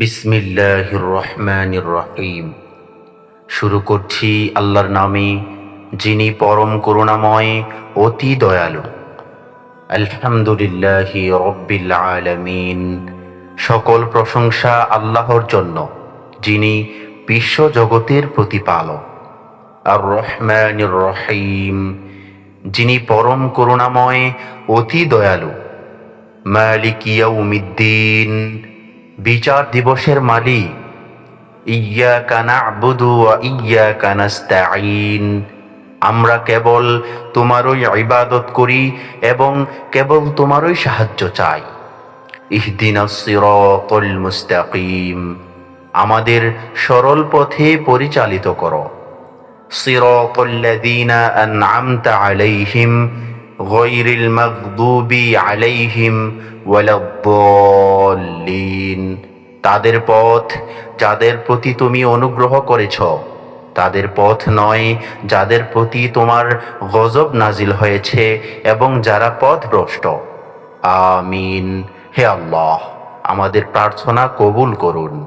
বিসমিল্লাহির রহমানির রহিম। শুরু করছি আল্লাহর নামে, যিনি পরম করুণাময়, অতি দয়ালু। আলহামদুলিল্লাহি রব্বিল আলামিন। সকল প্রশংসা আল্লাহর জন্য, যিনি বিশ্ব জগতের প্রতিপালক। আর রহমানির রহিম। যিনি পরম করুণাময়, অতি দয়ালু। মালিক ইয়াউমিদ্দিন। বিচার দিবসের মালিক ইয়া কানা ওয়া ইয়া নাস্তাঈন। আমরা কেবল তোমারই ইবাদত করি এবং কেবল তোমারই সাহায্য চাই। সিরাতাল মুস্তাকিম। আমাদের সরল পথে পরিচালিত করো। সিরাতাল লাযীনা আন'আমতা আলাইহিম। গায়রিল মাগদুবি আলাইহিম ওয়ালাদ-দাল্লিন। তাদের পথ যাদের প্রতি তুমি অনুগ্রহ করেছ, তাদের পথ নয় যাদের প্রতি তোমার গজব নাজিল হয়েছে এবং যারা পথভ্রষ্ট। আমিন। হে আল্লাহ, আমাদের প্রার্থনা কবুল করুন।